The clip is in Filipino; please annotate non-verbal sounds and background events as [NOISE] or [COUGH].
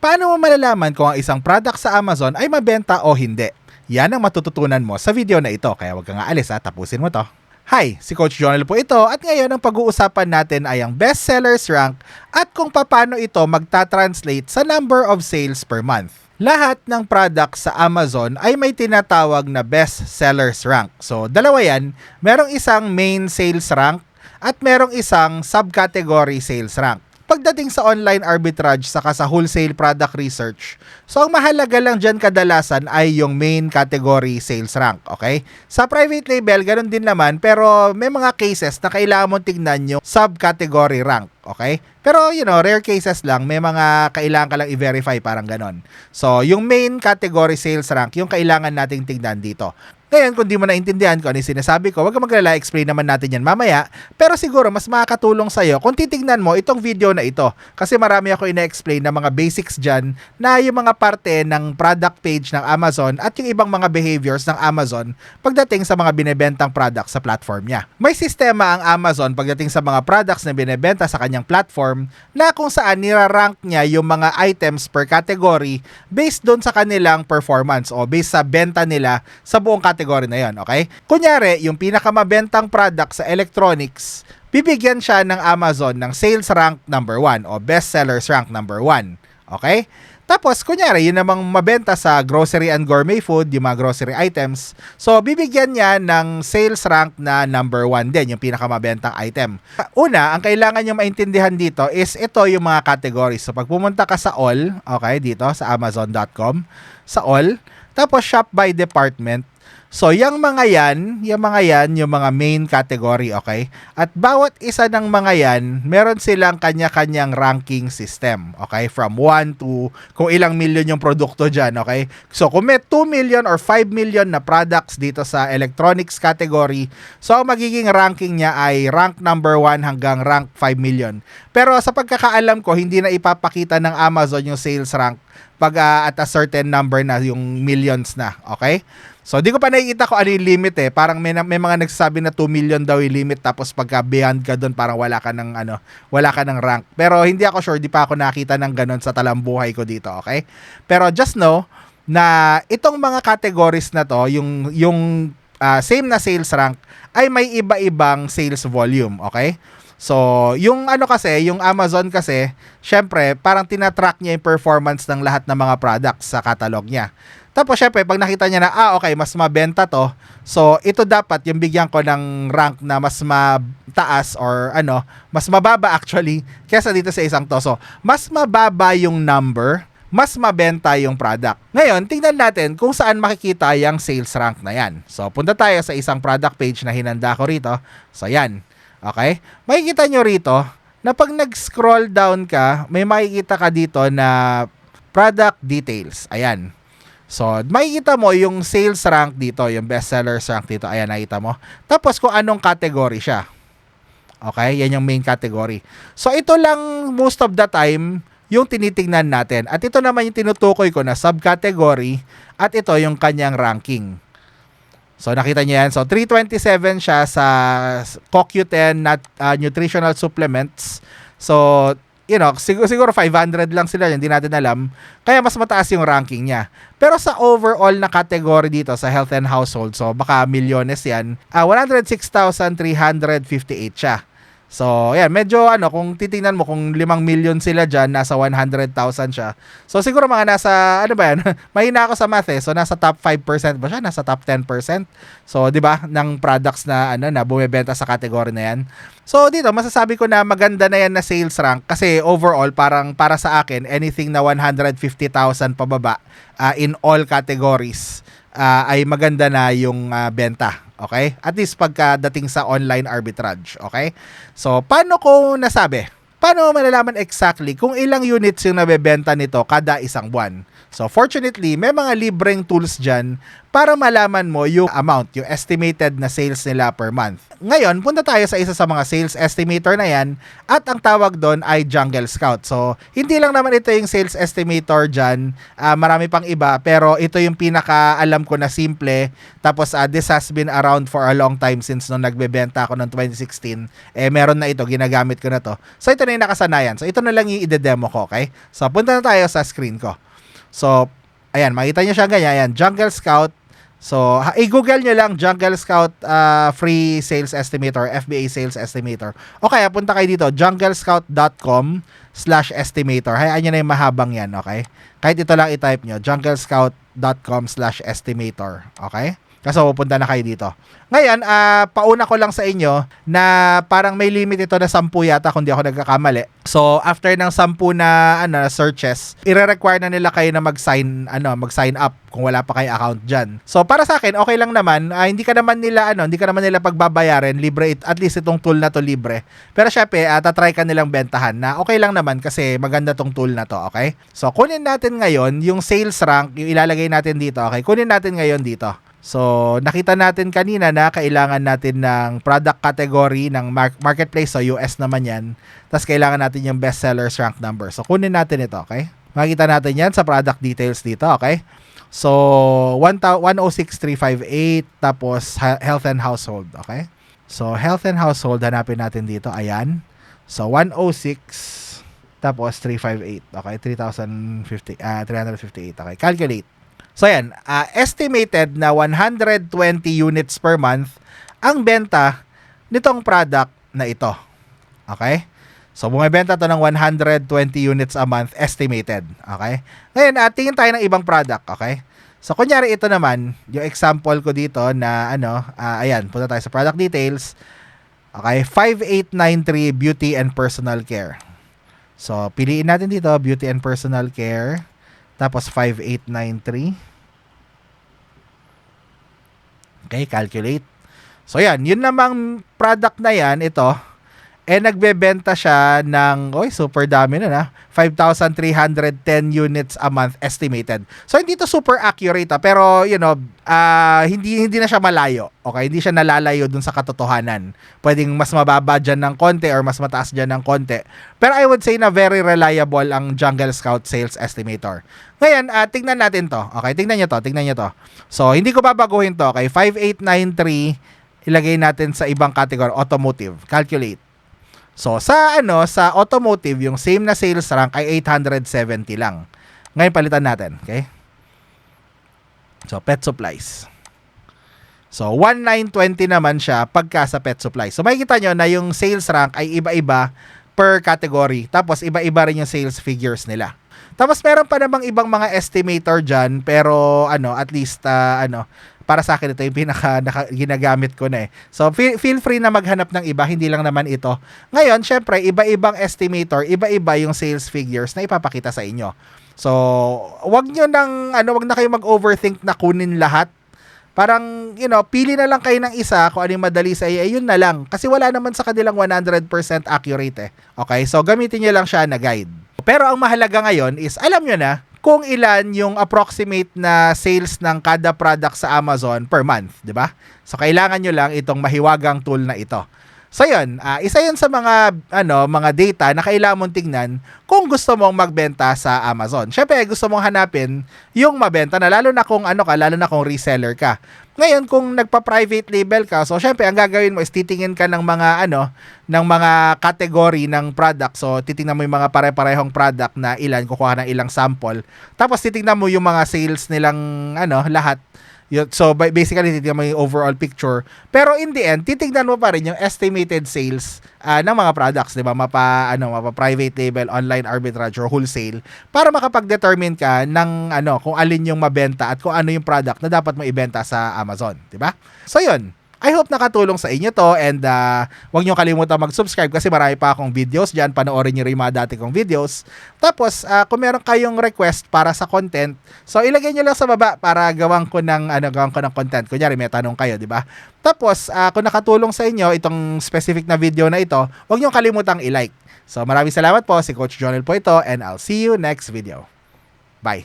Paano mo malalaman kung ang isang product sa Amazon ay mabenta o hindi? Yan ang matututunan mo sa video na ito, kaya huwag kang aalis ha, tapusin mo to. Hi, si Coach Jonel po ito at ngayon ang pag-uusapan natin ay ang best sellers rank at kung paano ito magta-translate sa number of sales per month. Lahat ng product sa Amazon ay may tinatawag na best sellers rank. So, dalawa yan. Merong isang main sales rank at merong isang subcategory sales rank pagdating sa online arbitrage saka sa wholesale product research, so ang mahalaga lang dyan kadalasan ay yung main category sales rank, okay? Sa private label, ganun din naman, pero may mga cases na kailangan mong tignan yung subcategory rank, okay? Pero, you know, rare cases lang, may mga kailangan ka lang i-verify, parang ganon. So, yung main category sales rank, yung kailangan nating tignan dito. Ngayon, kung di mo naintindihan ko ano yung sinasabi ko, wag ka maglala, explain naman natin yan mamaya. Pero siguro, mas makakatulong sa'yo kung titignan mo itong video na ito. Kasi marami ako ina-explain na mga basics dyan na yung mga parte ng product page ng Amazon at yung ibang mga behaviors ng Amazon pagdating sa mga binebentang products sa platform niya. May sistema ang Amazon pagdating sa mga products na binebenta sa kanyang platform na kung saan nirarank niya yung mga items per category based doon sa kanilang performance o based sa benta nila sa buong category na yon, okay? Kunyari, yung pinakamabentang product sa electronics, bibigyan siya ng Amazon ng sales rank number 1 o best sellers rank number 1, okay? Tapos, kunyari, yun namang mabenta sa grocery and gourmet food, yung mga grocery items. So, bibigyan niya ng sales rank na number 1 din, yung pinakamabentang item. Una, ang kailangan nyo maintindihan dito is ito yung mga categories. So, pag pumunta ka sa all, okay, dito sa amazon.com, sa all, tapos shop by department, So, yung mga yan, yung mga yan, yung mga main category, okay? At bawat isa ng mga yan, meron silang kanya-kanyang ranking system, okay? From 1 to kung ilang million yung produkto dyan, okay? So, kung may 2 million or 5 million na products dito sa electronics category, so magiging ranking niya ay rank number 1 hanggang rank 5 million. Pero sa pagkakaalam ko, hindi na ipapakita ng Amazon yung sales rank pag uh, at a certain number na yung millions na, okay? So, di ko pa nakikita ko ano yung limit eh. Parang may, may mga nagsasabi na 2 million daw yung limit tapos pagka beyond ka doon parang wala ka ng ano, wala ka ng rank. Pero hindi ako sure, di pa ako nakita ng ganun sa talambuhay ko dito, okay? Pero just know na itong mga categories na to, yung yung uh, same na sales rank ay may iba-ibang sales volume, okay? So, yung ano kasi, yung Amazon kasi, syempre, parang tinatrack niya yung performance ng lahat ng mga products sa catalog niya. Tapos syempre, pag nakita niya na, ah, okay, mas mabenta to, so ito dapat yung bigyan ko ng rank na mas mataas or ano, mas mababa actually, kesa dito sa isang to. So, mas mababa yung number, mas mabenta yung product. Ngayon, tingnan natin kung saan makikita yung sales rank na yan. So, punta tayo sa isang product page na hinanda ko rito. So, yan. Okay? Makikita nyo rito na pag nag-scroll down ka, may makikita ka dito na product details. Ayan. So, makikita mo yung sales rank dito, yung best sellers rank dito. Ayan, nakita mo. Tapos kung anong category siya. Okay? Yan yung main category. So, ito lang most of the time yung tinitingnan natin. At ito naman yung tinutukoy ko na subcategory at ito yung kanyang ranking. So nakita niyo yan. So 327 siya sa CoQ10 nat, uh, nutritional supplements. So you know, siguro, siguro 500 lang sila, hindi natin alam. Kaya mas mataas yung ranking niya. Pero sa overall na category dito sa health and household, so baka milyones yan, uh, ah, 106,358 siya. So, yan, medyo ano, kung titingnan mo, kung 5 million sila dyan, nasa 100,000 siya. So, siguro mga nasa, ano ba yan, [LAUGHS] mahina ako sa math eh. So, nasa top 5% ba siya? Nasa top 10%. So, di ba, ng products na, ano, na bumibenta sa category na yan. So, dito, masasabi ko na maganda na yan na sales rank kasi overall, parang para sa akin, anything na 150,000 pababa uh, in all categories uh, ay maganda na yung uh, benta Okay? At least pagkadating sa online arbitrage. Okay? So, paano ko nasabi? Paano malalaman exactly kung ilang units yung nabebenta nito kada isang buwan? So, fortunately, may mga libreng tools dyan para malaman mo yung amount, yung estimated na sales nila per month. Ngayon, punta tayo sa isa sa mga sales estimator na yan at ang tawag doon ay Jungle Scout. So, hindi lang naman ito yung sales estimator dyan, Ah, marami pang iba, pero ito yung pinaka alam ko na simple. Tapos, ah, this has been around for a long time since nung nagbebenta ako noong 2016. Eh, meron na ito, ginagamit ko na to. So, ito na yung nakasanayan. So, ito na lang yung ide-demo ko, okay? So, punta na tayo sa screen ko. So, ayan, makita nyo siya ganyan. Ayan, Jungle Scout. So, i-google nyo lang Jungle Scout uh, Free Sales Estimator, FBA Sales Estimator. O kaya, punta kayo dito, junglescout.com slash estimator. Hayaan nyo na yung mahabang yan, okay? Kahit ito lang i-type nyo, junglescout.com slash estimator. Okay? Kasi pupunta na kayo dito. Ngayon, ah, pauna ko lang sa inyo na parang may limit ito na 10 yata kung di ako nagkakamali. So, after ng 10 na ano, searches, ire-require na nila kayo na mag-sign ano, mag-sign up kung wala pa kayo account diyan. So, para sa akin, okay lang naman. Ah, hindi ka naman nila ano, hindi ka naman nila pagbabayaran, libre it, at least itong tool na to libre. Pero syempre, uh, tatry ka nilang bentahan na okay lang naman kasi maganda tong tool na to, okay? So, kunin natin ngayon yung sales rank, yung ilalagay natin dito, okay? Kunin natin ngayon dito. So, nakita natin kanina na kailangan natin ng product category ng mar- marketplace. So, US naman yan. Tapos, kailangan natin yung best sellers rank number. So, kunin natin ito, okay? Makita natin yan sa product details dito, okay? So, 106358 tapos health and household, okay? So, health and household, hanapin natin dito. Ayan. So, 106 tapos 358. Okay, 3,050 ah 358. Okay, calculate. So yan, ah, estimated na 120 units per month ang benta nitong product na ito. Okay? So bumebenta to ng 120 units a month estimated. Okay? Ngayon, uh, tingin tayo ng ibang product. Okay? So kunyari ito naman, yung example ko dito na ano, ah, ayan, punta tayo sa product details. Okay, 5893 beauty and personal care. So piliin natin dito beauty and personal care. Tapos 5893. Okay, calculate. So yan, yun namang product na yan, ito, eh nagbebenta siya ng, oy, super dami na na, 5,310 units a month estimated. So hindi to super accurate ah, pero you know, ah, hindi hindi na siya malayo. Okay, hindi siya nalalayo dun sa katotohanan. Pwedeng mas mababa diyan ng konti or mas mataas diyan ng konti. Pero I would say na very reliable ang Jungle Scout Sales Estimator. Ngayon, ah, tingnan natin to. Okay, tingnan niyo to, tingnan niyo to. So, hindi ko babaguhin to. Okay, 5893 ilagay natin sa ibang category, automotive. Calculate. So, sa ano, sa automotive, yung same na sales rank ay 870 lang. Ngayon, palitan natin. Okay? So, pet supplies. So, 1920 naman siya pagka sa pet supplies. So, makikita nyo na yung sales rank ay iba-iba per category. Tapos, iba-iba rin yung sales figures nila. Tapos, meron pa namang ibang mga estimator dyan, pero ano, at least, ah, ano, para sa akin ito yung pinaka naka, ginagamit ko na eh. So feel, feel free na maghanap ng iba, hindi lang naman ito. Ngayon, syempre, iba-ibang estimator, iba-iba yung sales figures na ipapakita sa inyo. So, wag nyo nang ano, wag na kayo mag-overthink na kunin lahat. Parang, you know, pili na lang kayo ng isa kung ano yung madali sa iyo, eh, yun na lang. Kasi wala naman sa kanilang 100% accurate eh. Okay, so gamitin nyo lang siya na guide. Pero ang mahalaga ngayon is, alam nyo na, kung ilan yung approximate na sales ng kada product sa Amazon per month, 'di ba? So kailangan nyo lang itong mahiwagang tool na ito. So yun, uh, isa yun sa mga ano, mga data na kailangan mong tingnan kung gusto mong magbenta sa Amazon. Syempre, gusto mong hanapin yung mabenta na lalo na kung ano ka, lalo na kung reseller ka. Ngayon, kung nagpa-private label ka, so syempre, ang gagawin mo is titingin ka ng mga ano, ng mga category ng product. So, titingnan mo yung mga pare-parehong product na ilan, kukuha ng ilang sample. Tapos, titingnan mo yung mga sales nilang ano, lahat. So, basically, titignan mo yung overall picture. Pero in the end, titignan mo pa rin yung estimated sales uh, ng mga products, di ba? Mapa, ano, mapa private label, online arbitrage, or wholesale para makapag-determine ka ng ano, kung alin yung mabenta at kung ano yung product na dapat mo ibenta sa Amazon, di ba? So, yun. I hope nakatulong sa inyo to and uh, huwag niyo kalimutan mag-subscribe kasi marami pa akong videos diyan. Panoorin niyo rin mga dati kong videos. Tapos, uh, kung meron kayong request para sa content, so ilagay niyo lang sa baba para gawan ko ng ano, gawan ko ng content. Kunyari may tanong kayo, di ba? Tapos, uh, kung nakatulong sa inyo itong specific na video na ito, huwag niyo kalimutang i-like. So, maraming salamat po. Si Coach Jonel po ito and I'll see you next video. Bye.